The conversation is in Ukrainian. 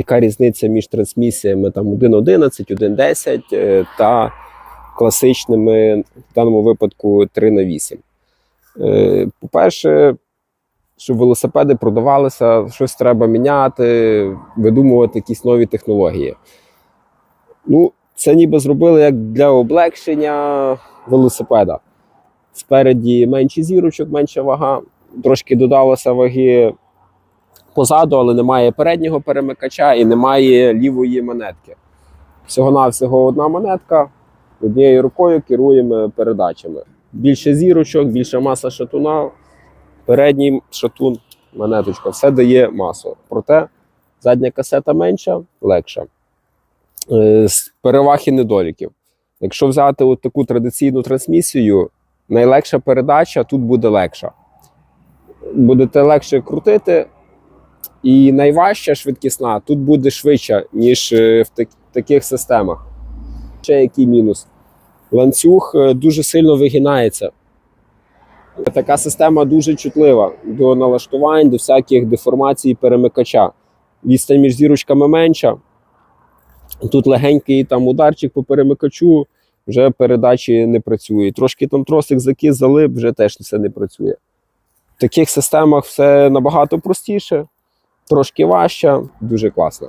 Яка різниця між трансмісіями там 1.11, 1.10 е, та класичними, в даному випадку 3 на 8 Е, По-перше, щоб велосипеди продавалися, щось треба міняти, видумувати якісь нові технології. Ну, це ніби зробили як для облегшення велосипеда. Спереді менші зірочок, менша вага, трошки додалося ваги позаду, але немає переднього перемикача і немає лівої монетки. Всього-навсього одна монетка. Однією рукою керуємо передачами. Більше зірочок, більша маса шатуна, передній шатун, монеточка, все дає масу. Проте задня касета менша, легша. Е, з переваг і недоліків. Якщо взяти от таку традиційну трансмісію, найлегша передача тут буде легша. Будете легше крутити, і найважча швидкісна тут буде швидша, ніж е, в так- таких системах. Ще який мінус? Ланцюг е, дуже сильно вигинається. Така система дуже чутлива до налаштувань, до всяких деформацій перемикача. Відстань між зірочками менша. Тут легенький там ударчик по перемикачу, вже передачі не працює. Трошки там тросик закис, залип, вже теж все не працює. В таких системах все набагато простіше, трошки важча, дуже класно.